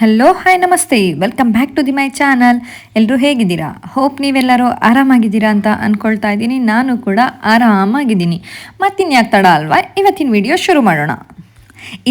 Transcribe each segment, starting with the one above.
Hello hi ನಮಸ್ತೆ. Welcome back to the my channel ಎಲ್ಲರೂ ಹೇಗಿದ್ದೀರಾ? ಹೋಪ್ ನೀವೆಲ್ಲರೂ ಆರಾಮಾಗಿದ್ದೀರಾ ಅಂತ ಅಂದ್ಕೊಳ್ತಾ ಇದ್ದೀನಿ. ನಾನು ಕೂಡ ಆರಾಮಾಗಿದ್ದೀನಿ. ಮತ್ತಿನ್ಯಾಕೆ ತಡ ಅಲ್ವಾ? ಇವತ್ತಿನ ವಿಡಿಯೋ ಶುರು ಮಾಡೋಣ.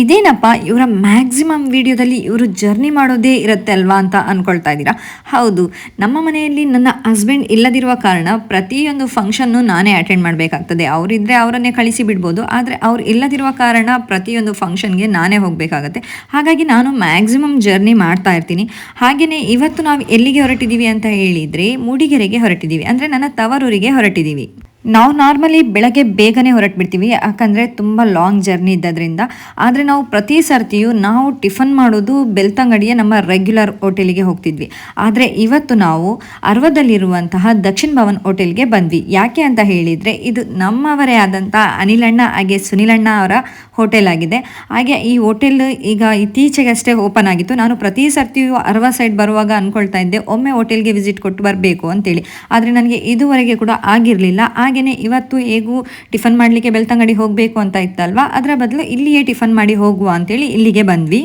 ಇದೇನಪ್ಪ, ಇವರ ಮ್ಯಾಕ್ಸಿಮಮ್ ವಿಡಿಯೋದಲ್ಲಿ ಇವರು ಜರ್ನಿ ಮಾಡೋದೇ ಇರುತ್ತೆ ಅಲ್ವಾ ಅಂತ ಅಂದ್ಕೊಳ್ತಾ ಇದ್ದೀರಾ? ಹೌದು, ನಮ್ಮ ಮನೆಯಲ್ಲಿ ನನ್ನ ಹಸ್ಬೆಂಡ್ ಇಲ್ಲದಿರುವ ಕಾರಣ ಪ್ರತಿಯೊಂದು ಫಂಕ್ಷನ್ನು ನಾನೇ ಅಟೆಂಡ್ ಮಾಡಬೇಕಾಗ್ತದೆ. ಅವರಿದ್ದರೆ ಅವರನ್ನೇ ಕಳಿಸಿ ಬಿಡ್ಬೋದು, ಆದರೆ ಅವ್ರು ಇಲ್ಲದಿರುವ ಕಾರಣ ಪ್ರತಿಯೊಂದು ಫಂಕ್ಷನ್ಗೆ ನಾನೇ ಹೋಗಬೇಕಾಗತ್ತೆ. ಹಾಗಾಗಿ ನಾನು ಮ್ಯಾಕ್ಸಿಮಮ್ ಜರ್ನಿ ಮಾಡ್ತಾ ಇರ್ತೀನಿ. ಹಾಗೆಯೇ ಇವತ್ತು ನಾವು ಎಲ್ಲಿಗೆ ಹೊರಟಿದ್ದೀವಿ ಅಂತ ಹೇಳಿದರೆ ಮೂಡಿಗೆರೆಗೆ ಹೊರಟಿದ್ದೀವಿ. ಅಂದರೆ ನನ್ನ ತವರೂರಿಗೆ ಹೊರಟಿದ್ದೀವಿ. ನಾವು ನಾರ್ಮಲಿ ಬೆಳಗ್ಗೆ ಬೇಗನೆ ಹೊರಟ್ಬಿಡ್ತೀವಿ, ಯಾಕಂದರೆ ತುಂಬ ಲಾಂಗ್ ಜರ್ನಿ ಇದ್ದದ್ರಿಂದ. ಆದರೆ ನಾವು ಪ್ರತಿ ಸರ್ತಿಯೂ ನಾವು ಟಿಫನ್ ಮಾಡೋದು ಬೆಳ್ತಂಗಡಿಯ ನಮ್ಮ ರೆಗ್ಯುಲರ್ ಹೋಟೆಲಿಗೆ ಹೋಗ್ತಿದ್ವಿ. ಆದರೆ ಇವತ್ತು ನಾವು ಅರ್ವದಲ್ಲಿರುವಂತಹ ದಕ್ಷಿಣ ಭವನ್ ಹೋಟೆಲ್ಗೆ ಬಂದ್ವಿ. ಯಾಕೆ ಅಂತ ಹೇಳಿದರೆ, ಇದು ನಮ್ಮವರೇ ಆದಂಥ ಅನಿಲಣ್ಣ ಹಾಗೆ ಸುನಿಲಣ್ಣ ಅವರ ಹೋಟೆಲ್ ಆಗಿದೆ. ಹಾಗೆ ಈ ಹೋಟೆಲ್ ಈಗ ಇತ್ತೀಚೆಗಷ್ಟೇ ಓಪನ್ ಆಗಿತ್ತು. ನಾನು ಪ್ರತಿ ಸರ್ತಿಯೂ ಅರ್ವ ಸೈಡ್ ಬರುವಾಗ ಅಂದ್ಕೊಳ್ತಾ ಇದ್ದೆ, ಒಮ್ಮೆ ಹೋಟೆಲ್ಗೆ ವಿಸಿಟ್ ಕೊಟ್ಟು ಬರಬೇಕು ಅಂತೇಳಿ. ಆದರೆ ನನಗೆ ಇದುವರೆಗೆ ಕೂಡ ಆಗಿರಲಿಲ್ಲ. ಹಾಗೆಯೇ ಇವತ್ತು ಹೇಗೂ ಟಿಫನ್ ಮಾಡಲಿಕ್ಕೆ ಬೆಳ್ತಂಗಡಿ ಹೋಗಬೇಕು ಅಂತ ಇತ್ತಲ್ವಾ? ಅದರ ಬದಲು ಇಲ್ಲಿಯೇ ಟಿಫನ್ ಮಾಡಿ ಹೋಗುವ ಅಂತೇಳಿ ಇಲ್ಲಿಗೆ ಬಂದ್ವಿ.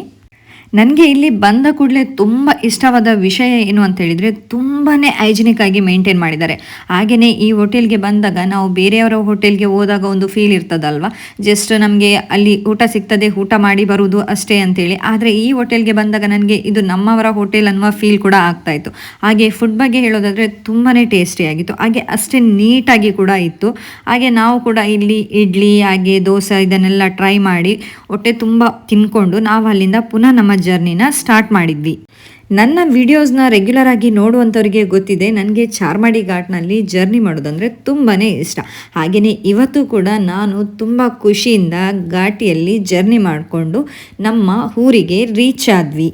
ನನಗೆ ಇಲ್ಲಿ ಬಂದ ಕೂಡಲೇ ತುಂಬ ಇಷ್ಟವಾದ ವಿಷಯ ಏನು ಅಂತ ಹೇಳಿದರೆ ತುಂಬಾ ಹೈಜಿನಿಕ್ ಆಗಿ ಮೇಂಟೈನ್ ಮಾಡಿದ್ದಾರೆ. ಹಾಗೆಯೇ ಈ ಹೋಟೆಲ್ಗೆ ಬಂದಾಗ ನಾವು ಬೇರೆಯವರ ಹೋಟೆಲ್ಗೆ ಹೋದಾಗ ಒಂದು ಫೀಲ್ ಇರ್ತದಲ್ವ? ಜಸ್ಟ್ ನಮಗೆ ಅಲ್ಲಿ ಊಟ ಸಿಗ್ತದೆ, ಊಟ ಮಾಡಿ ಬರುವುದು ಅಷ್ಟೇ ಅಂತೇಳಿ. ಆದರೆ ಈ ಹೋಟೆಲ್ಗೆ ಬಂದಾಗ ನನಗೆ ಇದು ನಮ್ಮವರ ಹೋಟೆಲ್ ಅನ್ನುವ ಫೀಲ್ ಕೂಡ ಆಗ್ತಾ ಇತ್ತು. ಹಾಗೆ ಫುಡ್ ಬಗ್ಗೆ ಹೇಳೋದಾದರೆ ತುಂಬಾ ಟೇಸ್ಟಿಯಾಗಿತ್ತು ಹಾಗೆ ಅಷ್ಟೇ ನೀಟಾಗಿ ಕೂಡ ಇತ್ತು. ಹಾಗೆ ನಾವು ಕೂಡ ಇಲ್ಲಿ ಇಡ್ಲಿ, ಹಾಗೆ ದೋಸೆ ಇದನ್ನೆಲ್ಲ ಟ್ರೈ ಮಾಡಿ ಹೊಟ್ಟೆ ತುಂಬ ತಿನ್ಕೊಂಡು ನಾವು ಅಲ್ಲಿಂದ ಪುನಃ ನಮ್ಮ ಜರ್ನಿನ ಸ್ಟಾರ್ಟ್ ಮಾಡಿದ್ವಿ. ನನ್ನ ವಿಡಿಯೋಸ್ನ ರೆಗ್ಯುಲರ್ ಆಗಿ ನೋಡುವಂಥವ್ರಿಗೆ ಗೊತ್ತಿದೆ, ನನಗೆ ಚಾರ್ಮಾಡಿ ಘಾಟ್ನಲ್ಲಿ ಜರ್ನಿ ಮಾಡೋದಂದರೆ ತುಂಬಾ ಇಷ್ಟ. ಹಾಗೆಯೇ ಇವತ್ತು ಕೂಡ ನಾನು ತುಂಬ ಖುಷಿಯಿಂದ ಘಾಟಿಯಲ್ಲಿ ಜರ್ನಿ ಮಾಡಿಕೊಂಡು ನಮ್ಮ ಊರಿಗೆ ರೀಚ್ ಆದ್ವಿ.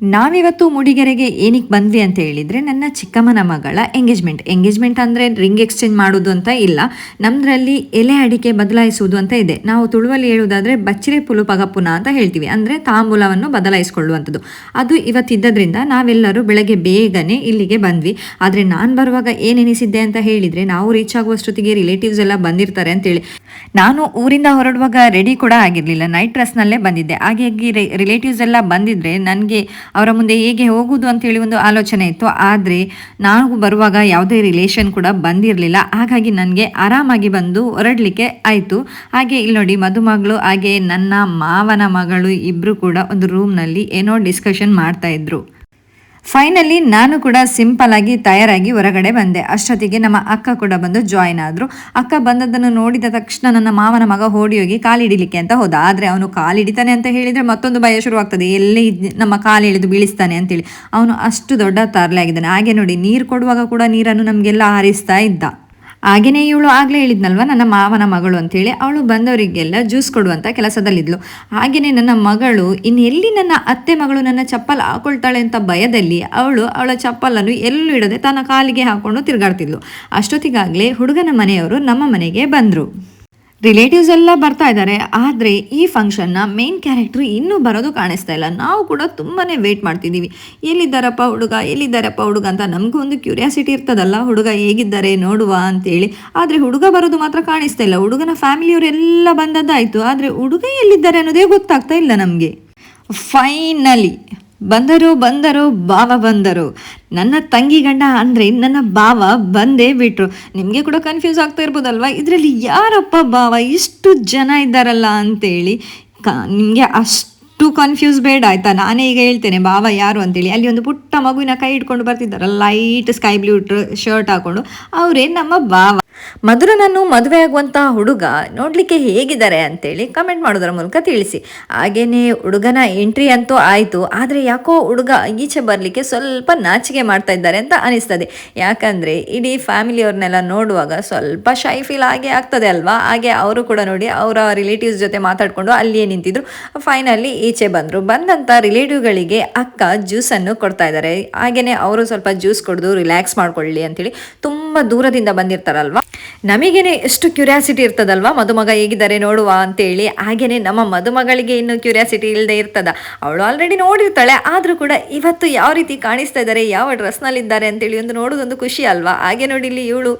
ನಾವಿವತ್ತು ಮೂಡಿಗೆರೆಗೆ ಏನಕ್ಕೆ ಬಂದ್ವಿ ಅಂತ ಹೇಳಿದರೆ ನನ್ನ ಚಿಕ್ಕಮ್ಮನ ಮಗಳ ಎಂಗೇಜ್ಮೆಂಟ್ ಎಂಗೇಜ್ಮೆಂಟ್ ಅಂದರೆ ರಿಂಗ್ ಎಕ್ಸ್ಚೇಂಜ್ ಮಾಡೋದು ಅಂತ ಇಲ್ಲ. ನಮ್ಮದ್ರಲ್ಲಿ ಎಲೆ ಅಡಿಕೆ ಬದಲಾಯಿಸುವುದು ಅಂತ ಇದೆ. ನಾವು ತುಳುವಲ್ಲಿ ಹೇಳುವುದಾದರೆ ಬಚ್ಚಿರೆ ಪುಲು ಪಗಪುನ ಅಂತ ಹೇಳ್ತೀವಿ. ಅಂದರೆ ತಾಂಬೂಲವನ್ನು ಬದಲಾಯಿಸಿಕೊಳ್ಳುವಂಥದ್ದು. ಅದು ಇವತ್ತಿದ್ದರಿಂದ ನಾವೆಲ್ಲರೂ ಬೆಳಗ್ಗೆ ಬೇಗನೆ ಇಲ್ಲಿಗೆ ಬಂದ್ವಿ. ಆದರೆ ನಾನು ಬರುವಾಗ ಏನೆನಿಸಿದ್ದೆ ಅಂತ ಹೇಳಿದರೆ ನಾವು ರೀಚ್ ಆಗುವಷ್ಟೊತ್ತಿಗೆ ರಿಲೇಟಿವ್ಸ್ ಎಲ್ಲ ಬಂದಿರ್ತಾರೆ ಅಂತೇಳಿ ನಾನು ಊರಿಂದ ಹೊರಡುವಾಗ ರೆಡಿ ಕೂಡ ಆಗಿರಲಿಲ್ಲ. ನೈಟ್ ಡ್ರೆಸ್ನಲ್ಲೇ ಬಂದಿದ್ದೆ. ಹಾಗಾಗಿ ರಿಲೇಟಿವ್ಸ್ ಎಲ್ಲ ಬಂದಿದ್ದರೆ ನನಗೆ ಅವರ ಮುಂದೆ ಹೇಗೆ ಹೋಗುವುದು ಅಂತೇಳಿ ಒಂದು ಆಲೋಚನೆ ಇತ್ತು. ಆದರೆ ನಾವು ಬರುವಾಗ ಯಾವುದೇ ರಿಲೇಷನ್ ಕೂಡ ಬಂದಿರಲಿಲ್ಲ. ಹಾಗಾಗಿ ನನಗೆ ಆರಾಮಾಗಿ ಬಂದು ಹೊರಡಲಿಕ್ಕೆ ಆಯಿತು. ಹಾಗೆ ಇಲ್ಲಿ ನೋಡಿ ಮದುಮಗಳು, ಹಾಗೆ ನನ್ನ ಮಾವನ ಮಗಳು ಇಬ್ಬರು ಕೂಡ ಒಂದು ರೂಮ್ನಲ್ಲಿ ಏನೋ ಡಿಸ್ಕಷನ್ ಮಾಡ್ತಾ ಇದ್ರು. ಫೈನಲಿ ನಾನು ಕೂಡ ಸಿಂಪಲ್ ಆಗಿ ತಯಾರಾಗಿ ಹೊರಗಡೆ ಬಂದೆ. ಅಷ್ಟೊತ್ತಿಗೆ ನಮ್ಮ ಅಕ್ಕ ಕೂಡ ಬಂದು ಜಾಯಿನ್ ಆದರು. ಅಕ್ಕ ಬಂದದ್ದನ್ನು ನೋಡಿದ ತಕ್ಷಣ ನನ್ನ ಮಾವನ ಮಗ ಓಡಿ ಹೋಗಿ ಕಾಲಿಡಿಲಿಕ್ಕೆ ಅಂತ ಹೋದ. ಆದರೆ ಅವನು ಕಾಲಿಡಿತಾನೆ ಅಂತ ಹೇಳಿದರೆ ಮತ್ತೊಂದು ಭಯ ಶುರುವಾಗ್ತದೆ. ಎಲ್ಲಿ ನಮ್ಮ ಕಾಲು ಇಳಿದು ಬೀಳಿಸ್ತಾನೆ ಅಂತೇಳಿ. ಅವನು ಅಷ್ಟು ದೊಡ್ಡ ತರಲೆ ಆಗಿದ್ದಾನೆ. ಹಾಗೆ ನೋಡಿ ನೀರು ಕೊಡುವಾಗ ಕೂಡ ನೀರನ್ನು ನಮಗೆಲ್ಲ ಹಾರಿಸ್ತಾ ಇದ್ದ. ಹಾಗೆಯೇ ಇವಳು ಆಗಲೇ ಹೇಳಿದ್ನಲ್ವ, ನನ್ನ ಮಾವನ ಮಗಳು ಅಂತೇಳಿ. ಅವಳು ಬಂದವರಿಗೆಲ್ಲ ಜ್ಯೂಸ್ ಕೊಡುವಂಥ ಕೆಲಸದಲ್ಲಿದ್ಲು. ಹಾಗೆಯೇ ನನ್ನ ಮಗಳು ಇನ್ನು ಎಲ್ಲಿ ನನ್ನ ಅತ್ತೆ ಮಗಳು ನನ್ನ ಚಪ್ಪಲ್ ಹಾಕೊಳ್ತಾಳೆ ಅಂತ ಭಯದಲ್ಲಿ ಅವಳು ಅವಳ ಚಪ್ಪಲನ್ನು ಎಲ್ಲೂ ಇಡದೆ ತನ್ನ ಕಾಲಿಗೆ ಹಾಕೊಂಡು ತಿರುಗಾಡ್ತಿದ್ಲು. ಅಷ್ಟೊತ್ತಿಗಾಗಲೇ ಹುಡುಗನ ಮನೆಯವರು ನಮ್ಮ ಮನೆಗೆ ಬಂದರು. ರಿಲೇಟಿವ್ಸ್ ಎಲ್ಲ ಬರ್ತಾ ಇದ್ದಾರೆ. ಆದರೆ ಈ ಫಂಕ್ಷನ್ನ ಮೇನ್ ಕ್ಯಾರೆಕ್ಟ್ರ್ ಇನ್ನೂ ಬರೋದು ಕಾಣಿಸ್ತಾ ಇಲ್ಲ. ನಾವು ಕೂಡ ತುಂಬಾ ವೆಯ್ಟ್ ಮಾಡ್ತಿದ್ದೀವಿ. ಎಲ್ಲಿದ್ದಾರಪ್ಪ ಹುಡುಗ? ಎಲ್ಲಿದ್ದಾರಪ್ಪ ಹುಡುಗ ಅಂತ ನಮಗೂ ಒಂದು ಕ್ಯೂರಿಯಾಸಿಟಿ ಇರ್ತದಲ್ಲ. ಹುಡುಗ ಹೇಗಿದ್ದಾರೆ? ನೋಡುವ ಅಂತೇಳಿ. ಆದರೆ ಹುಡುಗ ಬರೋದು ಮಾತ್ರ ಕಾಣಿಸ್ತಾ ಇಲ್ಲ. ಹುಡುಗನ ಫ್ಯಾಮಿಲಿಯವರೆಲ್ಲ ಬಂದದ್ದಾಯಿತು. ಆದರೆ ಹುಡುಗ ಎಲ್ಲಿದ್ದಾರೆ ಅನ್ನೋದೇ ಗೊತ್ತಾಗ್ತಾ ಇಲ್ಲ ನಮಗೆ. ಫೈನಲಿ ಬಂದರು ಬಂದರು ಬಾವ ಬಂದರು. ನನ್ನ ತಂಗಿ ಗಂಡ ಅಂದರೆ ನನ್ನ ಬಾವ ಬಂದೇ ಬಿಟ್ರು. ನಿಮಗೆ ಕೂಡ ಕನ್ಫ್ಯೂಸ್ ಆಗ್ತಾ ಇರ್ಬೋದಲ್ವ? ಇದರಲ್ಲಿ ಯಾರಪ್ಪ ಬಾವ ಇಷ್ಟು ಜನ ಇದ್ದಾರಲ್ಲ ಅಂತೇಳಿ ಕ ನಿಮಗೆ ಅಷ್ಟು ಕನ್ಫ್ಯೂಸ್ ಬೇಡ, ಆಯ್ತಾ? ನಾನೇ ಈಗ ಹೇಳ್ತೇನೆ ಬಾವ ಯಾರು ಅಂತೇಳಿ. ಅಲ್ಲಿ ಒಂದು ಪುಟ್ಟ ಮಗುವಿನ ಕೈ ಇಟ್ಕೊಂಡು ಬರ್ತಿದ್ದಾರಲ್ಲ ಲೈಟ್ ಸ್ಕೈ ಬ್ಲೂ ಶರ್ಟ್ ಹಾಕೊಂಡು. ಅವರೇ ನಮ್ಮ ಭಾವ. ಮಧುರನನ್ನು ಮದುವೆ ಆಗುವಂತಹ ಹುಡುಗ ನೋಡಲಿಕ್ಕೆ ಹೇಗಿದ್ದಾರೆ ಅಂತೇಳಿ ಕಮೆಂಟ್ ಮಾಡೋದರ ಮೂಲಕ ತಿಳಿಸಿ. ಹಾಗೆಯೇ ಹುಡುಗನ ಎಂಟ್ರಿ ಅಂತೂ ಆಯಿತು. ಆದರೆ ಯಾಕೋ ಹುಡುಗ ಈಚೆ ಬರಲಿಕ್ಕೆ ಸ್ವಲ್ಪ ನಾಚಿಕೆ ಮಾಡ್ತಾ ಇದ್ದಾರೆ ಅಂತ ಅನಿಸ್ತದೆ. ಯಾಕಂದರೆ ಇಡೀ ಫ್ಯಾಮಿಲಿಯವ್ರನ್ನೆಲ್ಲ ನೋಡುವಾಗ ಸ್ವಲ್ಪ ಶೈ ಫೀಲ್ ಆಗಿ ಆಗ್ತದೆ ಅಲ್ವಾ? ಹಾಗೆ ಅವರು ಕೂಡ ನೋಡಿ, ಅವರ ರಿಲೇಟಿವ್ಸ್ ಜೊತೆ ಮಾತಾಡ್ಕೊಂಡು ಅಲ್ಲಿಯೇ ನಿಂತಿದ್ರು. ಫೈನಲಿ ಈಚೆ ಬಂದರು ಬಂದಂಥ ರಿಲೇಟಿವ್ಗಳಿಗೆ ಅಕ್ಕ ಜ್ಯೂಸನ್ನು ಕೊಡ್ತಾ ಇದ್ದಾರೆ ಹಾಗೆಯೇ ಅವರು ಸ್ವಲ್ಪ ಜ್ಯೂಸ್ ಕುಡಿದು ರಿಲ್ಯಾಕ್ಸ್ ಮಾಡ್ಕೊಳ್ಳಿ ಅಂತೇಳಿ ತುಂಬ ದೂರದಿಂದ ಬಂದಿರ್ತಾರಲ್ವ? ನಮಗೇನೆ ಎಷ್ಟು ಕ್ಯೂರಿಯಾಸಿಟಿ ಇರ್ತದಲ್ವಾ? ಮದುಮಗ ಹೇಗಿದ್ದಾರೆ ನೋಡುವ ಅಂತೇಳಿ. ಹಾಗೇನೆ ನಮ್ಮ ಮದುಮಗಳಿಗೆ ಇನ್ನು ಕ್ಯೂರಿಯಾಸಿಟಿ ಇಲ್ಲದೆ ಇರ್ತದ. ಅವಳು ಆಲ್ರೆಡಿ ನೋಡಿರ್ತಾಳೆ, ಆದರೂ ಕೂಡ ಇವತ್ತು ಯಾವ ರೀತಿ ಕಾಣಿಸ್ತಾ ಇದ್ದಾರೆ ಯಾವ ಡ್ರೆಸ್ನಲ್ಲಿದ್ದಾರೆ ಅಂತೇಳಿ ಒಂದು ನೋಡೋದೊಂದು ಖುಷಿ ಅಲ್ವಾ? ಹಾಗೆ ನೋಡಿ ಇಲ್ಲಿ ಇವಳು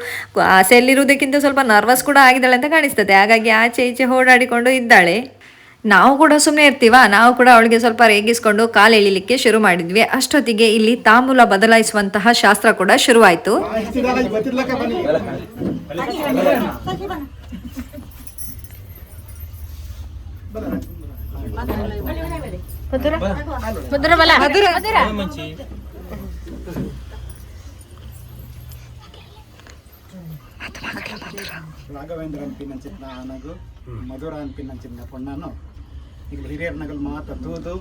ಆಸೆಯಲ್ಲಿರುವುದಕ್ಕಿಂತ ಸ್ವಲ್ಪ ನರ್ವಸ್ ಕೂಡ ಆಗಿದ್ದಾಳೆ ಅಂತ ಕಾಣಿಸ್ತದೆ. ಹಾಗಾಗಿ ಆಚೆ ಈಚೆ ಓಡಾಡಿಕೊಂಡು ಇದ್ದಾಳೆ. ನಾವು ಕೂಡ ಸುಮ್ಮನೆ ಇರ್ತೀವ ನಾವು ಕೂಡ ಅವಳಿಗೆ ಸ್ವಲ್ಪ ರೇಗಿಸ್ಕೊಂಡು ಕಾಲು ಎಳಿಲಿಕ್ಕೆ ಶುರು ಮಾಡಿದ್ವಿ. ಅಷ್ಟೊತ್ತಿಗೆ ಇಲ್ಲಿ ತಾಮೂಲ ಬದಲಾಯಿಸುವಂತಹ ಶಾಸ್ತ್ರ ಕೂಡ ಶುರುವಾಯಿತು. ಆನಗು ಮಧುರ? ಅನ್ಪಿನಂಚಿನ ಪೊಣ್ಣನು ಈಗ ಹಿರಿಯರ ನಗಲ್ ಮಾತ ತೂದು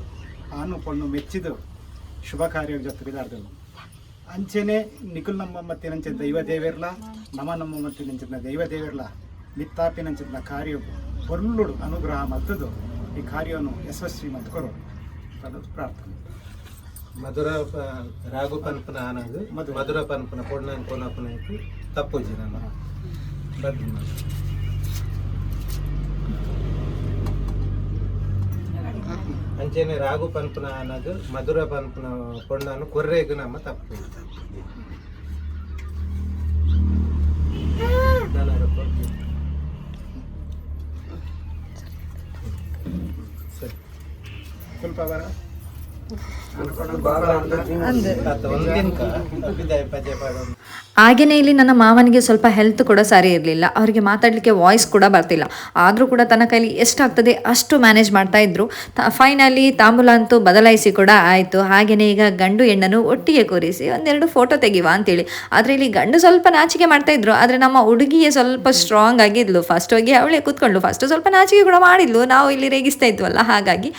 ಆನು ಪಣ್ಣು ಮೆಚ್ಚಿದು ಶುಭ ಕಾರ್ಯ ಜೊತೆಗಿದಾರ್ದು ಅಂಚೆನೆ ನಿಖುಲ್ ನಮ್ಮ ಮತ್ತಿನಂಚಿನ ದೈವ ದೇವಿರ್ಲ ನಮ ನಮ್ಮ ಮತ್ತಿನಂಚಿನ ದೈವ ಮಿತ್ತಾಪಿ ಮಿತ್ತಾಪಿನಂಚಿನ ಕಾರ್ಯ ಪೊರ್ಲುಡು ಅನುಗ್ರಹ ಮತ್ತದು. ಈ ಕಾರ್ಯವನ್ನು ಯಶಸ್ವಿ ಮತ್ಕೊರು ಅದು ಪ್ರಾರ್ಥನೆ. ಮಧುರ ರಾಘು ಪನ್ಪನ ಆನಂದ್. ಮಧುರ. ಮಧುರ ಪನ್ಪನ ಪೊಣ್ಣನ್ ಕೋನಪನಕ್ಕೆ ತಪ್ಪುಜಿ ಜೀವನ. ಬದ್ಲು ಅಂಚೆನೆ ರಾಘು ಪನ್ಪನ ಆನಗ್ ಮಧುರ ಪನ್ಪನ ಪೊಣ್ಣನು ಕೊರ್ರೆಗ್ ನಮ್ಮ ತಪ್ಪು ನಾನು ಕೊಡ್ತೀನಿ. ಸರಿ ಸ್ವಲ್ಪ ಬರ ಹಾಗೆಯೇ ಇಲ್ಲಿ ನನ್ನ ಮಾವನಿಗೆ ಸ್ವಲ್ಪ ಹೆಲ್ತ್ ಕೂಡ ಸರಿ ಇರಲಿಲ್ಲ. ಅವರಿಗೆ ಮಾತಾಡಲಿಕ್ಕೆ ವಾಯ್ಸ್ ಕೂಡ ಬರ್ತಿಲ್ಲ. ಆದರೂ ಕೂಡ ತನ್ನ ಕೈಲಿ ಎಷ್ಟಾಗ್ತದೆ ಅಷ್ಟು ಮ್ಯಾನೇಜ್ ಮಾಡ್ತಾ ಇದ್ರು. ಫೈನಲಿ ತಾಂಬೂಲ ಅಂತೂ ಬದಲಾಯಿಸಿ ಕೂಡ ಆಯಿತು. ಹಾಗೆಯೇ ಈಗ ಗಂಡು ಹೆಣ್ಣನ್ನು ಒಟ್ಟಿಗೆ ಕೂರಿಸಿ ಒಂದೆರಡು ಫೋಟೋ ತೆಗಿವಾ ಅಂತೇಳಿ. ಆದರೆ ಇಲ್ಲಿ ಗಂಡು ಸ್ವಲ್ಪ ನಾಚಿಕೆ ಮಾಡ್ತಾ ಇದ್ರು. ಆದರೆ ನಮ್ಮ ಹುಡುಗಿಯೇ ಸ್ವಲ್ಪ ಸ್ಟ್ರಾಂಗ್ ಆಗಿದ್ಲು. ಫಸ್ಟ್ ಹೋಗಿ ಅವಳೇ ಕೂತ್ಕೊಂಡ್ಲು ಫಸ್ಟ್ ಸ್ವಲ್ಪ ನಾಚಿಕೆ ಕೂಡ ಮಾಡಿದ್ಲು. ನಾವು ಇಲ್ಲಿ ರೇಗಿಸ್ತಾ ಇದ್ವಲ್ಲ. ಹಾಗಾಗಿ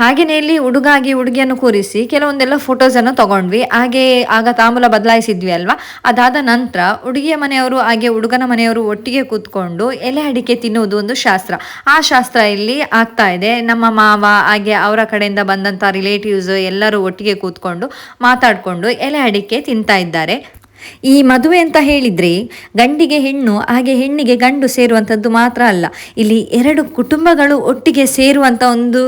ಹಾಗೆಯೇ ಇಲ್ಲಿ ಹುಡುಗಾಗಿ ಹುಡುಗಿಯನ್ನು ಕೂರಿಸಿ ಕೆಲವೊಂದೆಲ್ಲ ಫೋಟೋಸನ್ನು ತಗೊಂಡ್ವಿ. ಹಾಗೆ ಆಗ ತಾಮೂಲ ಬದಲಾಯಿಸಿದ್ವಿ ಅಲ್ವಾ? ಅದಾದ ನಂತರ ಹುಡುಗಿಯ ಮನೆಯವರು ಹಾಗೆ ಹುಡುಗನ ಮನೆಯವರು ಒಟ್ಟಿಗೆ ಕೂತ್ಕೊಂಡು ಎಲೆ ಅಡಿಕೆ ತಿನ್ನುವುದು ಒಂದು ಶಾಸ್ತ್ರ. ಆ ಶಾಸ್ತ್ರ ಇಲ್ಲಿ ಆಗ್ತಾ ಇದೆ. ನಮ್ಮ ಮಾವ ಹಾಗೆ ಅವರ ಕಡೆಯಿಂದ ಬಂದಂಥ ರಿಲೇಟಿವ್ಸ್ ಎಲ್ಲರೂ ಒಟ್ಟಿಗೆ ಕೂತ್ಕೊಂಡು ಮಾತಾಡಿಕೊಂಡು ಎಲೆ ಅಡಿಕೆ ತಿಂತಾ ಇದ್ದಾರೆ. ಈ ಮದುವೆ ಅಂತ ಹೇಳಿದ್ರೆ ಗಂಡಿಗೆ ಹೆಣ್ಣು, ಹಾಗೆ ಹೆಣ್ಣಿಗೆ ಗಂಡು ಸೇರುವಂಥದ್ದು ಮಾತ್ರ ಅಲ್ಲ. ಇಲ್ಲಿ ಎರಡು ಕುಟುಂಬಗಳು ಒಟ್ಟಿಗೆ ಸೇರುವಂಥ ಒಂದು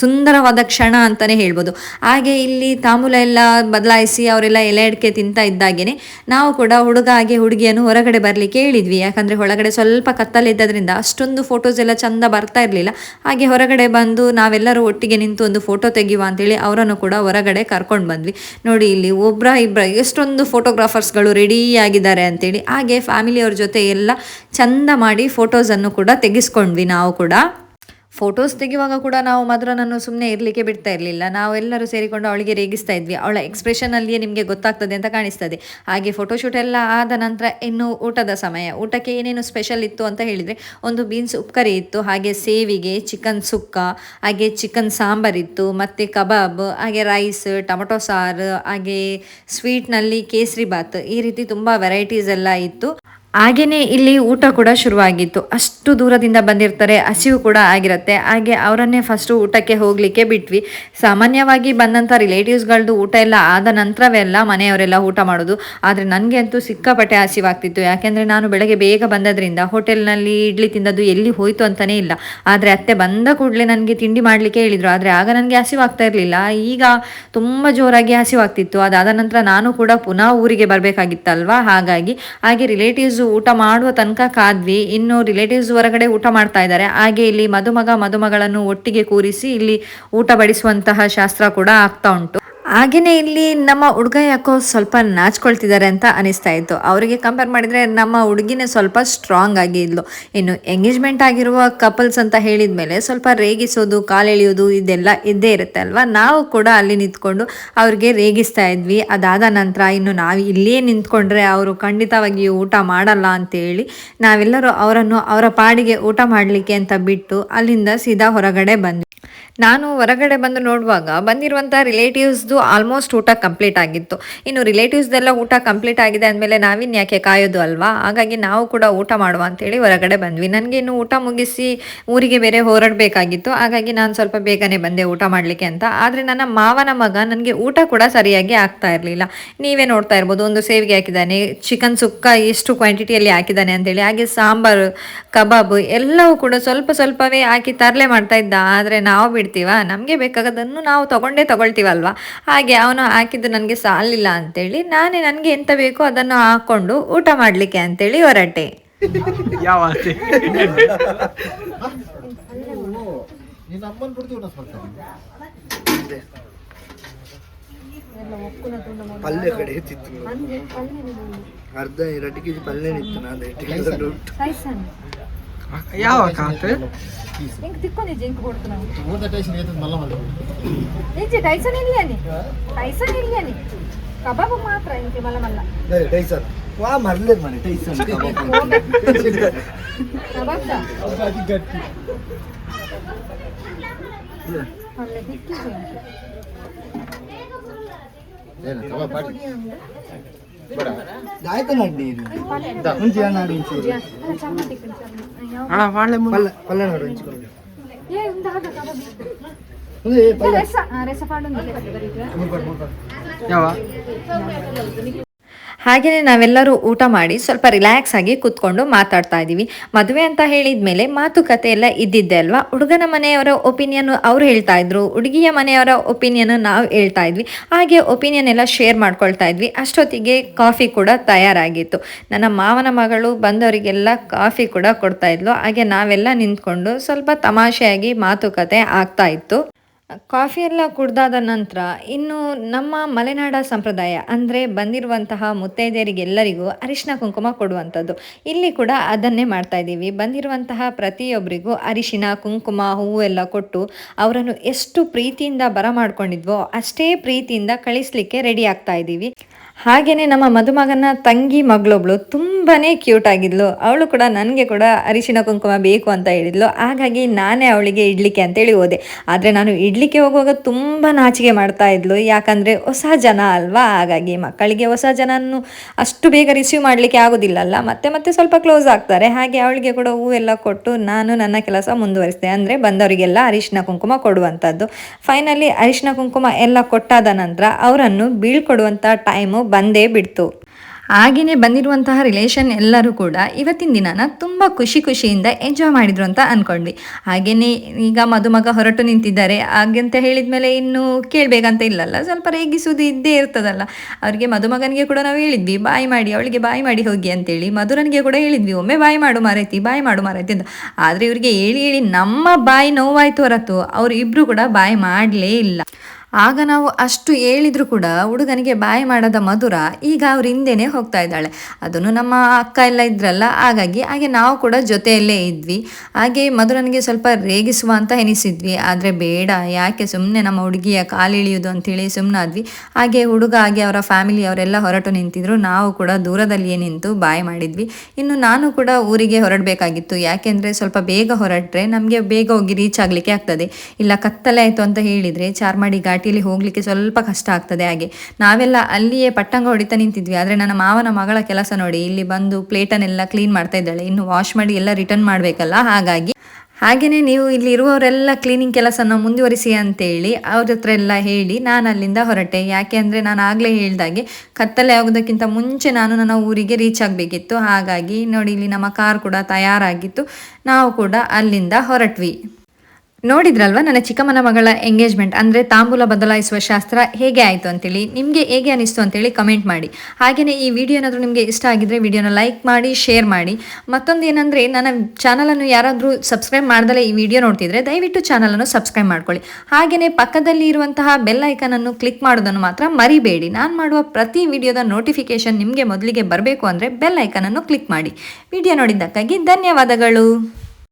ಸುಂದರವಾದ ಕ್ಷಣ ಅಂತಲೇ ಹೇಳ್ಬೋದು. ಹಾಗೆ ಇಲ್ಲಿ ತಾಮೂಲ ಎಲ್ಲ ಬದಲಾಯಿಸಿ ಅವರೆಲ್ಲ ಎಲೆ ಅಡಿಕೆ ತಿಂತ ಇದ್ದಾಗೇನೆ ನಾವು ಕೂಡ ಹುಡುಗ ಹಾಗೆ ಹುಡುಗಿಯನ್ನು ಹೊರಗಡೆ ಬರಲಿಕ್ಕೆ ಹೇಳಿದ್ವಿ. ಯಾಕಂದರೆ ಒಳಗಡೆ ಸ್ವಲ್ಪ ಕತ್ತಲಿದ್ದರಿಂದ ಅಷ್ಟೊಂದು ಫೋಟೋಸ್ ಎಲ್ಲ ಚಂದ ಬರ್ತಾ ಇರಲಿಲ್ಲ. ಹಾಗೆ ಹೊರಗಡೆ ಬಂದು ನಾವೆಲ್ಲರೂ ಒಟ್ಟಿಗೆ ನಿಂತು ಒಂದು ಫೋಟೋ ತೆಗೆಯುವ ಅಂತೇಳಿ ಅವರನ್ನು ಕೂಡ ಹೊರಗಡೆ ಕರ್ಕೊಂಡು ಬಂದ್ವಿ. ನೋಡಿ ಇಲ್ಲಿ ಒಬ್ಬರ ಇಬ್ಬರ ಎಷ್ಟೊಂದು ಫೋಟೋಗ್ರಾಫರ್ಸ್ಗಳು ರೆಡಿ ಆಗಿದ್ದಾರೆ ಅಂತೇಳಿ ಹಾಗೆ ಫ್ಯಾಮಿಲಿಯವ್ರ ಜೊತೆ ಎಲ್ಲ ಚಂದ ಮಾಡಿ ಫೋಟೋಸನ್ನು ಕೂಡ ತೆಗೆಸ್ಕೊಂಡ್ವಿ ನಾವು ಕೂಡ. ಫೋಟೋಸ್ ತೆಗೆಯುವಾಗ ಕೂಡ ನಾವು ಮಧುರನನ್ನು ಸುಮ್ಮನೆ ಇರಲಿಕ್ಕೆ ಬಿಡ್ತಾ ಇರಲಿಲ್ಲ. ನಾವೆಲ್ಲರೂ ಸೇರಿಕೊಂಡು ಅವಳಿಗೆ ರೇಗಿಸ್ತಾ ಇದ್ವಿ. ಅವಳ ಎಕ್ಸ್ಪ್ರೆಷನಲ್ಲಿಯೇ ನಿಮಗೆ ಗೊತ್ತಾಗ್ತದೆ ಅಂತ ಕಾಣಿಸ್ತದೆ. ಹಾಗೆ ಫೋಟೋಶೂಟ್ ಎಲ್ಲ ಆದ ನಂತರ ಇನ್ನು ಊಟದ ಸಮಯ. ಊಟಕ್ಕೆ ಏನೇನು ಸ್ಪೆಷಲ್ ಇತ್ತು ಅಂತ ಹೇಳಿದರೆ, ಒಂದು ಬೀನ್ಸ್ ಉಪ್ಕರಿ ಇತ್ತು, ಹಾಗೆ ಸೇವಿಗೆ ಚಿಕನ್ ಸುಕ್ಕ, ಹಾಗೆ ಚಿಕನ್ ಸಾಂಬಾರಿತ್ತು ಮತ್ತು ಕಬಾಬ್, ಹಾಗೆ ರೈಸ್ ಟೊಮೊಟೊ ಸಾರು, ಹಾಗೆ ಸ್ವೀಟ್ನಲ್ಲಿ ಕೇಸರಿ ಬಾತ್ ಈ ರೀತಿ ತುಂಬ ವೆರೈಟೀಸ್ ಎಲ್ಲ ಇತ್ತು. ಹಾಗೆಯೇ ಇಲ್ಲಿ ಊಟ ಕೂಡ ಶುರುವಾಗಿತ್ತು. ಅಷ್ಟು ದೂರದಿಂದ ಬಂದಿರ್ತಾರೆ, ಹಸಿವು ಕೂಡ ಆಗಿರುತ್ತೆ. ಹಾಗೆ ಅವರನ್ನೇ ಫಸ್ಟು ಊಟಕ್ಕೆ ಹೋಗಲಿಕ್ಕೆ ಬಿಟ್ವಿ. ಸಾಮಾನ್ಯವಾಗಿ ಬಂದಂಥ ರಿಲೇಟಿವ್ಸ್ಗಳದ್ದು ಊಟ ಎಲ್ಲ ಆದ ನಂತರವೇ ನಂತರವೆಲ್ಲ ಮನೆಯವರೆಲ್ಲ ಊಟ ಮಾಡೋದು. ಆದರೆ ನನಗೆ ಅಂತೂ ಸಿಕ್ಕಾಪಟ್ಟೆ ಹಸಿವಾಗ್ತಿತ್ತು. ಯಾಕೆಂದರೆ ನಾನು ಬೆಳಗ್ಗೆ ಬೇಗ ಬಂದದ್ರಿಂದ ಹೋಟೆಲ್ನಲ್ಲಿ ಇಡ್ಲಿ ತಿಂದದ್ದು ಎಲ್ಲಿ ಹೋಯಿತು ಅಂತಲೇ ಇಲ್ಲ. ಆದರೆ ಅತ್ತೆ ಬಂದ ಕೂಡಲೇ ನನಗೆ ತಿಂಡಿ ಮಾಡಲಿಕ್ಕೆ ಹೇಳಿದರು. ಆದರೆ ಆಗ ನನಗೆ ಹಸಿವಾಗ್ತಾ ಇರಲಿಲ್ಲ. ಈಗ ತುಂಬ ಜೋರಾಗಿ ಹಸಿವಾಗ್ತಿತ್ತು. ಅದಾದ ನಂತರ ನಾನು ಕೂಡ ಪುನಃ ಊರಿಗೆ ಬರಬೇಕಾಗಿತ್ತಲ್ವಾ? ಹಾಗಾಗಿ ಹಾಗೆ ರಿಲೇಟಿವ್ಸ್ ಊಟ ಮಾಡುವ ತನಕ ಕಾದ್ವಿ. ಇನ್ನು ರಿಲೇಟಿವ್ಸ್ ಹೊರಗಡೆ ಊಟ ಮಾಡ್ತಾ ಇದ್ದಾರೆ. ಹಾಗೆ ಇಲ್ಲಿ ಮದುಮಗ ಮದುಮಗಳನ್ನು ಒಟ್ಟಿಗೆ ಕೂರಿಸಿ ಇಲ್ಲಿ ಊಟ ಬಡಿಸುವಂತಹ ಶಾಸ್ತ್ರ ಕೂಡ ಆಗ್ತಾ ಉಂಟು. ಹಾಗೆಯೇ ಇಲ್ಲಿ ನಮ್ಮ ಹುಡುಗ ಯಾಕೋ ಸ್ವಲ್ಪ ನಾಚ್ಕೊಳ್ತಿದ್ದಾರೆ ಅಂತ ಅನಿಸ್ತಾ ಇತ್ತು. ಅವರಿಗೆ ಕಂಪೇರ್ ಮಾಡಿದರೆ ನಮ್ಮ ಹುಡುಗಿನೇ ಸ್ವಲ್ಪ ಸ್ಟ್ರಾಂಗ್ ಆಗಿ ಇದ್ಲು. ಇನ್ನು ಎಂಗೇಜ್ಮೆಂಟ್ ಆಗಿರುವ ಕಪಲ್ಸ್ ಅಂತ ಹೇಳಿದ ಮೇಲೆ ಸ್ವಲ್ಪ ರೇಗಿಸೋದು ಕಾಲೆಳೆಯೋದು ಇದೆಲ್ಲ ಇದ್ದೇ ಇರುತ್ತೆ ಅಲ್ವಾ? ನಾವು ಕೂಡ ಅಲ್ಲಿ ನಿಂತ್ಕೊಂಡು ಅವ್ರಿಗೆ ರೇಗಿಸ್ತಾ ಇದ್ವಿ. ಅದಾದ ನಂತರ ಇನ್ನು ನಾವು ಇಲ್ಲಿಯೇ ನಿಂತ್ಕೊಂಡ್ರೆ ಅವರು ಖಂಡಿತವಾಗಿಯೂ ಊಟ ಮಾಡಲ್ಲ ಅಂತೇಳಿ ನಾವೆಲ್ಲರೂ ಅವರನ್ನು ಅವರ ಪಾಡಿಗೆ ಊಟ ಮಾಡಲಿಕ್ಕೆ ಅಂತ ಬಿಟ್ಟು ಅಲ್ಲಿಂದ ಸೀದಾ ಹೊರಗಡೆ ಬಂದ್ವಿ. ನಾನು ಹೊರಗಡೆ ಬಂದು ನೋಡುವಾಗ ಬಂದಿರುವಂಥ ರಿಲೇಟಿವ್ಸ್ದು ಆಲ್ಮೋಸ್ಟ್ ಊಟ ಕಂಪ್ಲೀಟ್ ಆಗಿತ್ತು. ಇನ್ನು ರಿಲೇಟಿವ್ಸ್ದೆಲ್ಲ ಊಟ ಕಂಪ್ಲೀಟ್ ಆಗಿದೆ ಅಂದಮೇಲೆ ನಾವಿನ್ ಯಾಕೆ ಕಾಯೋದು ಅಲ್ವಾ? ಹಾಗಾಗಿ ನಾವು ಕೂಡ ಊಟ ಮಾಡುವ ಅಂತೇಳಿ ಹೊರಗಡೆ ಬಂದ್ವಿ. ನನಗೆ ಇನ್ನು ಊಟ ಮುಗಿಸಿ ಊರಿಗೆ ಬೇರೆ ಹೊರಡಬೇಕಾಗಿತ್ತು. ಹಾಗಾಗಿ ನಾನು ಸ್ವಲ್ಪ ಬೇಗನೆ ಬಂದೆ ಊಟ ಮಾಡಲಿಕ್ಕೆ ಅಂತ. ಆದರೆ ನನ್ನ ಮಾವನ ಮಗ ನನಗೆ ಊಟ ಕೂಡ ಸರಿಯಾಗಿ ಆಗ್ತಾ ಇರಲಿಲ್ಲ. ನೀವೇ ನೋಡ್ತಾ ಇರ್ಬೋದು, ಒಂದು ಸೇವಿಗೆ ಹಾಕಿದ್ದಾನೆ ಚಿಕನ್ ಸುಕ್ಕ ಎಷ್ಟು ಕ್ವಾಂಟಿಟಿಯಲ್ಲಿ ಹಾಕಿದ್ದಾನೆ ಅಂತೇಳಿ. ಹಾಗೆ ಸಾಂಬಾರು, ಕಬಾಬ್ ಎಲ್ಲವೂ ಕೂಡ ಸ್ವಲ್ಪ ಸ್ವಲ್ಪವೇ ಹಾಕಿ ತರಲೆ ಮಾಡ್ತಾ ಇದ್ದ. ಆದರೆ ನಾವು ಬಿಡ್ತೀವ? ನಮಗೆ ಬೇಕಾಗದನ್ನು ನಾವು ತಗೊಂಡೇ ತಗೊಳ್ತೀವಲ್ವಾ? ಹಾಗೆ ಅವನು ಹಾಕಿದ್ದು ನನಗೆ ಸಾಲಿಲ್ಲ ಅಂತೇಳಿ ನಾನೇ ನನಗೆ ಎಂತ ಬೇಕೋ ಅದನ್ನು ಹಾಕ್ಕೊಂಡು ಊಟ ಮಾಡಲಿಕ್ಕೆ ಅಂತೇಳಿ ಹೊರಟೆ. ಪಲ್ಯ ಕಡೆ ಅರ್ಧ ಎರಡು ಕೆಜಿ ಪಲ್ಯ ನಿತ್ತು ನಾನು ಯಾವ ಕಾತ್ ఇంక తిక్కుంది ఇంక కొడుతున్నావు ఏంటి టైసన్ ఇల్లి అని టైసన్ ఇల్లి అని కబాబు మాత్రం ఇంక మళ్ళా మళ్ళా టైసన్ వా మర్లేదు మరి టైసన్ కబాబ్ దా మళ్ళీ తిక్కి దాయతనండి మంచిగా నడించు వాళ్ళ పల్ల పల్ల నడించుకోండి రెసపాడు ಹಾಗೆಯೇ ನಾವೆಲ್ಲರೂ ಊಟ ಮಾಡಿ ಸ್ವಲ್ಪ ರಿಲ್ಯಾಕ್ಸ್ ಆಗಿ ಕೂತ್ಕೊಂಡು ಮಾತಾಡ್ತಾ ಇದ್ದೀವಿ. ಮದುವೆ ಅಂತ ಹೇಳಿದ ಮೇಲೆ ಮಾತುಕತೆ ಎಲ್ಲ ಇದ್ದಿದ್ದೆ ಅಲ್ವಾ? ಹುಡುಗನ ಮನೆಯವರ ಒಪಿನಿಯನ್ ಅವ್ರು ಹೇಳ್ತಾ ಇದ್ರು, ಹುಡುಗಿಯ ಮನೆಯವರ ಒಪಿನಿಯನ್ ನಾವು ಹೇಳ್ತಾ ಇದ್ವಿ. ಹಾಗೆ ಒಪಿನಿಯನ್ ಎಲ್ಲ ಶೇರ್ ಮಾಡ್ಕೊಳ್ತಾ ಇದ್ವಿ. ಅಷ್ಟೊತ್ತಿಗೆ ಕಾಫಿ ಕೂಡ ತಯಾರಾಗಿತ್ತು. ನನ್ನ ಮಾವನ ಮಗಳು ಬಂದವರಿಗೆಲ್ಲ ಕಾಫಿ ಕೂಡ ಕೊಡ್ತಾ ಇದ್ಲು. ಹಾಗೆ ನಾವೆಲ್ಲ ನಿಂತ್ಕೊಂಡು ಸ್ವಲ್ಪ ತಮಾಷೆಯಾಗಿ ಮಾತುಕತೆ ಆಗ್ತಾ ಇತ್ತು. ಕಾಫಿ ಎಲ್ಲ ಕುಡ್ದಾದ ನಂತರ ಇನ್ನು ನಮ್ಮ ಮಲೆನಾಡ ಸಂಪ್ರದಾಯ ಅಂದರೆ ಬಂದಿರುವಂತಹ ಮುತ್ತೈದೆಯರಿಗೆಲ್ಲರಿಗೂ ಅರಿಶಿನ ಕುಂಕುಮ ಕೊಡುವಂಥದ್ದು. ಇಲ್ಲಿ ಕೂಡ ಅದನ್ನೇ ಮಾಡ್ತಾ ಇದ್ದೀವಿ. ಬಂದಿರುವಂತಹ ಪ್ರತಿಯೊಬ್ಬರಿಗೂ ಅರಿಶಿನ, ಕುಂಕುಮ, ಹೂವು ಎಲ್ಲ ಕೊಟ್ಟು ಅವರನ್ನು ಎಷ್ಟು ಪ್ರೀತಿಯಿಂದ ಬರಮಾಡ್ಕೊಂಡಿದ್ವೋ ಅಷ್ಟೇ ಪ್ರೀತಿಯಿಂದ ಕಳಿಸ್ಲಿಕ್ಕೆ ರೆಡಿ ಆಗ್ತಾ ಇದ್ದೀವಿ. ಹಾಗೆಯೇ ನಮ್ಮ ಮದುಮಗನ ತಂಗಿ ಮಗಳೊಬ್ಳು ತುಂಬಾ ಕ್ಯೂಟ್ ಆಗಿದ್ಲು. ಅವಳು ಕೂಡ ನನಗೆ ಕೂಡ ಅರಿಶಿನ ಕುಂಕುಮ ಬೇಕು ಅಂತ ಹೇಳಿದ್ಲು. ಹಾಗಾಗಿ ನಾನೇ ಅವಳಿಗೆ ಇಡ್ಲಿಕ್ಕೆ ಅಂತೇಳಿ ಹೋದೆ. ಆದರೆ ನಾನು ಇಡ್ಲಿಕ್ಕೆ ಹೋಗುವಾಗ ತುಂಬ ನಾಚಿಕೆ ಮಾಡ್ತಾ ಇದ್ಲು. ಯಾಕಂದರೆ ಹೊಸ ಜನ ಅಲ್ವಾ? ಹಾಗಾಗಿ ಮಕ್ಕಳಿಗೆ ಹೊಸ ಜನನ್ನು ಅಷ್ಟು ಬೇಗ ರಿಸೀವ್ ಮಾಡಲಿಕ್ಕೆ ಆಗೋದಿಲ್ಲಲ್ಲ. ಮತ್ತೆ ಮತ್ತೆ ಸ್ವಲ್ಪ ಕ್ಲೋಸ್ ಆಗ್ತಾರೆ. ಹಾಗೆ ಅವಳಿಗೆ ಕೂಡ ಹೂವೆಲ್ಲ ಕೊಟ್ಟು ನಾನು ನನ್ನ ಕೆಲಸ ಮುಂದುವರಿಸಿದೆ. ಅಂದರೆ ಬಂದವರಿಗೆಲ್ಲ ಅರಿಶಿನ ಕುಂಕುಮ ಕೊಡುವಂಥದ್ದು ಫೈನಲಿ ಅರಿಶಿನ ಕುಂಕುಮ ಎಲ್ಲ ಕೊಟ್ಟಾದ ನಂತರ ಅವರನ್ನು ಬೀಳ್ಕೊಡುವಂಥ ಟೈಮು ಬಂದೇ ಬಿಡ್ತು. ಹಾಗೆಯೇ ಬಂದಿರುವಂತಹ ರಿಲೇಷನ್ ಎಲ್ಲರೂ ಕೂಡ ಇವತ್ತಿನ ದಿನನ ತುಂಬ ಖುಷಿ ಖುಷಿಯಿಂದ ಎಂಜಾಯ್ ಮಾಡಿದ್ರು ಅಂತ ಅಂದ್ಕೊಂಡ್ವಿ ಹಾಗೆಯೇ ಈಗ ಮದುಮಗ ಹೊರಟು ನಿಂತಿದ್ದಾರೆ. ಹಾಗಂತ ಹೇಳಿದ ಮೇಲೆ ಇನ್ನು ಕೇಳಬೇಕಂತ ಇಲ್ಲಲ್ಲ, ಸ್ವಲ್ಪ ರೇಗಿಸೋದು ಇದ್ದೇ ಇರ್ತದಲ್ಲ. ಅವರಿಗೆ ಮದುಮಗನಿಗೆ ಕೂಡ ನಾವು ಹೇಳಿದ್ವಿ, ಬಾಯಿ ಮಾಡಿ, ಅವಳಿಗೆ ಬಾಯಿ ಮಾಡಿ ಹೋಗಿ ಅಂತೇಳಿ. ಮಧುರನಿಗೆ ಕೂಡ ಹೇಳಿದ್ವಿ, ಒಮ್ಮೆ ಬಾಯಿ ಮಾಡು ಮಾರೈತಿ, ಬಾಯಿ ಮಾಡು ಮಾರೈತಿ ಅಂತ. ಆದರೆ ಇವರಿಗೆ ಹೇಳಿ ಹೇಳಿ ನಮ್ಮ ಬಾಯಿ ನೋವಾಯ್ತು ಹೊರತು ಅವರು ಇಬ್ಬರು ಕೂಡ ಬಾಯಿ ಮಾಡಲೇ ಇಲ್ಲ. ಆಗ ನಾವು ಅಷ್ಟು ಹೇಳಿದ್ರು ಕೂಡ ಹುಡುಗನಿಗೆ ಬಾಯಿ ಮಾಡದ ಮಧುರ ಈಗ ಅವ್ರ ಹಿಂದೆನೇ ಹೋಗ್ತಾ ಇದ್ದಾಳೆ. ಅದನ್ನು ನಮ್ಮ ಅಕ್ಕ ಎಲ್ಲ ಇದ್ರಲ್ಲ, ಹಾಗಾಗಿ ಹಾಗೆ ನಾವು ಕೂಡ ಜೊತೆಯಲ್ಲೇ ಇದ್ವಿ. ಹಾಗೆ ಮಧುರನಿಗೆ ಸ್ವಲ್ಪ ರೇಗಿಸುವ ಅಂತ ಎನಿಸಿದ್ವಿ. ಆದರೆ ಬೇಡ, ಯಾಕೆ ಸುಮ್ಮನೆ ನಮ್ಮ ಹುಡುಗಿಯ ಕಾಲಿಳಿಯುವುದು ಅಂತೇಳಿ ಸುಮ್ಮನಾದ್ವಿ ಹಾಗೆ ಹುಡುಗ, ಹಾಗೆ ಅವರ ಫ್ಯಾಮಿಲಿ ಅವರೆಲ್ಲ ಹೊರಟು ನಿಂತಿದ್ರು. ನಾವು ಕೂಡ ದೂರದಲ್ಲಿಯೇ ನಿಂತು ಬಾಯಿ ಮಾಡಿದ್ವಿ. ಇನ್ನು ನಾನು ಕೂಡ ಊರಿಗೆ ಹೊರಡಬೇಕಾಗಿತ್ತು. ಯಾಕೆಂದರೆ ಸ್ವಲ್ಪ ಬೇಗ ಹೊರಟ್ರೆ ನಮಗೆ ಬೇಗ ಹೋಗಿ ರೀಚ್ ಆಗಲಿಕ್ಕೆ ಆಗ್ತದೆ. ಇಲ್ಲ ಕತ್ತಲೆ ಆಯಿತು ಅಂತ ಹೇಳಿದರೆ ಚಾರ್ಮಾಡಿ ಘಾಟಿಯಲ್ಲಿ ಹೋಗ್ಲಿಕ್ಕೆ ಸ್ವಲ್ಪ ಕಷ್ಟ ಆಗ್ತದೆ ಹಾಗೆ. ನಾವೆಲ್ಲ ಅಲ್ಲಿಯೇ ಪಟ್ಟಂಗ ಹೊಡಿತಾ ನಿಂತಿದ್ವಿ. ಆದರೆ ನನ್ನ ಮಾವನ ಮಗಳ ಕೆಲಸ ನೋಡಿ, ಇಲ್ಲಿ ಬಂದು ಪ್ಲೇಟನ್ನೆಲ್ಲ ಕ್ಲೀನ್ ಮಾಡ್ತಾ ಇದ್ದಾಳೆ. ಇನ್ನು ವಾಶ್ ಮಾಡಿ ಎಲ್ಲ ರಿಟರ್ನ್ ಮಾಡಬೇಕಲ್ಲ? ಹಾಗಾಗಿ. ಹಾಗೆಯೇ ನೀವು ಇಲ್ಲಿ ಇರುವವರೆಲ್ಲ ಕ್ಲೀನಿಂಗ್ ಕೆಲಸನ ಮುಂದುವರಿಸಿ ಅಂತೇಳಿ ಅವ್ರ ಹತ್ರ ಎಲ್ಲ ಹೇಳಿ ನಾನು ಅಲ್ಲಿಂದ ಹೊರಟೆ. ಯಾಕೆ ಅಂದರೆ ನಾನು ಆಗಲೇ ಹೇಳಿದಾಗೆ ಕತ್ತಲೆ ಆಗೋದಕ್ಕಿಂತ ಮುಂಚೆ ನಾನು ನನ್ನ ಊರಿಗೆ ರೀಚ್ ಆಗಬೇಕಿತ್ತು. ಹಾಗಾಗಿ ನೋಡಿ, ಇಲ್ಲಿ ನಮ್ಮ ಕಾರ್ ಕೂಡ ತಯಾರಾಗಿತ್ತು. ನಾವು ಕೂಡ ಅಲ್ಲಿಂದ ಹೊರಟ್ವಿ. ನೋಡಿದ್ರಲ್ವ ನನ್ನ ಚಿಕ್ಕಮ್ಮನ ಮಗಳ ಎಂಗೇಜ್ಮೆಂಟ್ ಅಂದರೆ ತಾಂಬೂಲ ಬದಲಾಯಿಸುವ ಶಾಸ್ತ್ರ ಹೇಗೆ ಆಯಿತು ಅಂತೇಳಿ. ನಿಮಗೆ ಹೇಗೆ ಅನಿಸ್ತು ಅಂತೇಳಿ ಕಮೆಂಟ್ ಮಾಡಿ. ಹಾಗೆಯೇ ಈ ವಿಡಿಯೋ ಏನಾದರೂ ನಿಮಗೆ ಇಷ್ಟ ಆಗಿದ್ರೆ ವಿಡಿಯೋನ ಲೈಕ್ ಮಾಡಿ ಶೇರ್ ಮಾಡಿ. ಮತ್ತೊಂದು ಏನಂದರೆ, ನನ್ನ ಚಾನಲನ್ನು ಯಾರಾದರೂ ಸಬ್ಸ್ಕ್ರೈಬ್ ಮಾಡ್ದಲೇ ಈ ವಿಡಿಯೋ ನೋಡ್ತಿದ್ರೆ ದಯವಿಟ್ಟು ಚಾನಲನ್ನು ಸಬ್ಸ್ಕ್ರೈಬ್ ಮಾಡ್ಕೊಳ್ಳಿ. ಹಾಗೆಯೇ ಪಕ್ಕದಲ್ಲಿ ಇರುವಂತಹ ಬೆಲ್ ಐಕನನ್ನು ಕ್ಲಿಕ್ ಮಾಡೋದನ್ನು ಮಾತ್ರ ಮರಿಬೇಡಿ. ನಾನು ಮಾಡುವ ಪ್ರತಿ ವಿಡಿಯೋದ ನೋಟಿಫಿಕೇಷನ್ ನಿಮಗೆ ಮೊದಲಿಗೆ ಬರಬೇಕು ಅಂದರೆ ಬೆಲ್ ಐಕನನ್ನು ಕ್ಲಿಕ್ ಮಾಡಿ. ವಿಡಿಯೋ ನೋಡಿದ್ದಕ್ಕಾಗಿ ಧನ್ಯವಾದಗಳು.